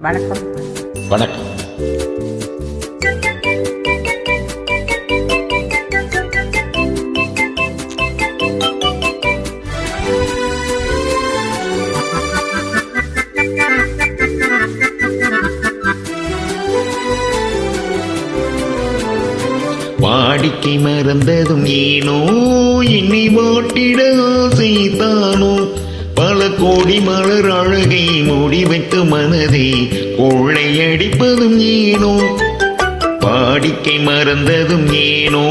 வணக்கம். வணக்கம். வாடிக்கை மறந்ததும் ஏனோ என்னை வாட்டிட செய்தானோ கோடி மலர் அழகை மூடி வைத்து மனதை கொள்ளையடிப்பதும் ஏனோ? வாடிக்கை மறந்ததும் ஏனோ?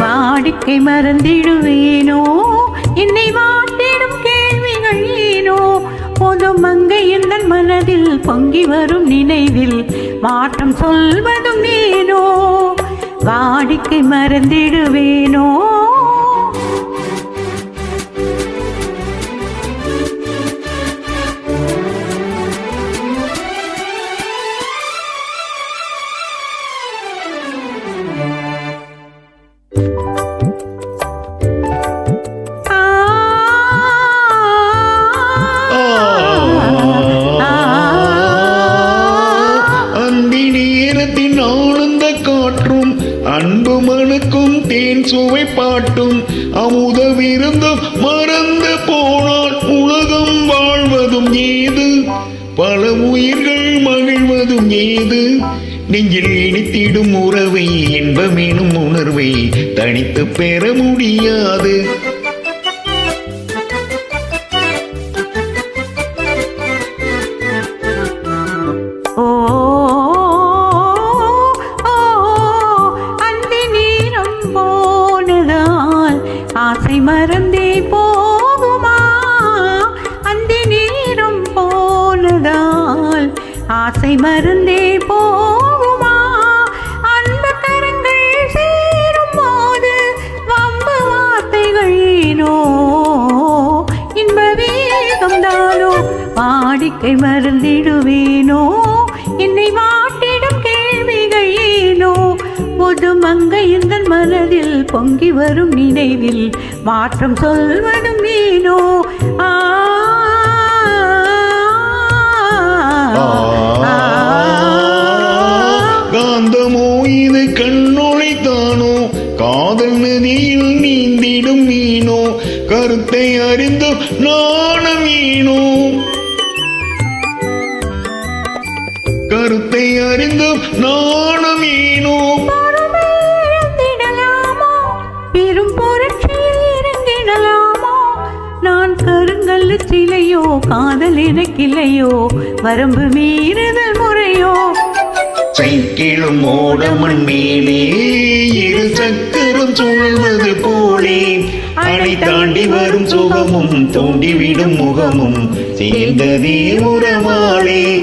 வாடிக்கை மறந்திடுவேனோ? என்னை வாட்டிடும் கேள்விகள் ஏனோ? பொது மங்கை எந்த மனதில் பொங்கி வரும் நினைவில் மாற்றம் சொல்வதும் ஏனோ? வாடிக்கை மறந்திடுவேனோ? நேரத்தின் காற்றும் அன்பு மனுக்கும் தேன் சுவை பாட்டும். அமுத விருந்தும் மறந்து போனால் உலகம் வாழ்வதும் ஏது? பல உயிர்கள் மகிழ்வதும் ஏது? நெஞ்சில் இனித்திடும் உறவை இன்பமெனும் உணர்வை தனித்து பெற முடியாது. ஓ ஆசை மறந்தே போகுமா? அந்தி நேரம் போனதால் ஆசை மறந்தே போகுமா? அந்த கரங்கள் சேரும் போது வம்பு வார்த்தைகள் இன்ப வேகம் தானோ? வாடிக்கை மறந்திடுவேனோ என்னை மாட்டிடும் கேள்விகள் ஏனோ? புது மங்கை இந்த மனதில் பொங்கி வரும் நினைவில் மாற்றம் சொல்வதும் நீனோ ஆ. காந்தமோ இது கண்ணொளி தானோ? காதல் நதியில் நீந்திடும் மீனோ? கருத்தை அறிந்து நாணம் மீனோ கருத்தை அறிந்து நாணம் மீனோ கருங்கல் சிலையோ காதல் எனக்கில்லையோ வரம்பு மீறுதல் முறையோ. சைக்கிளும் ஓடமண் மேலே இரு சக்கரம் சுழல்வது போலே. அணை தாண்டி வரும் சுகமும் தோண்டிவிடும் முகமும். சேர்ந்ததே உறவாளே